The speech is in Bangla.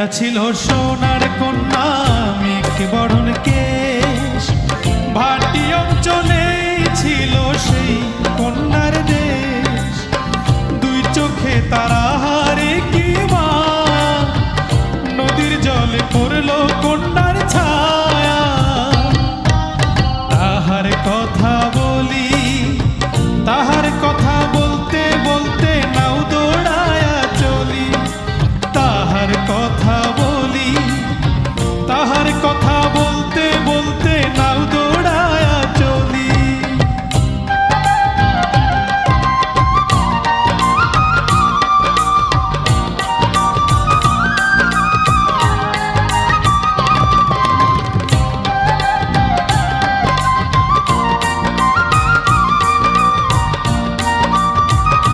এটা ছিল সোনার কন্যা মেঘ বরণ কেশ। ভাটি অঞ্চলে ছিল সেই কন্যার দেশ। দুই চোখে তারা হারে কি মা? নদীর জলে পড়ল কন্যার ছায়া। তাহার কথা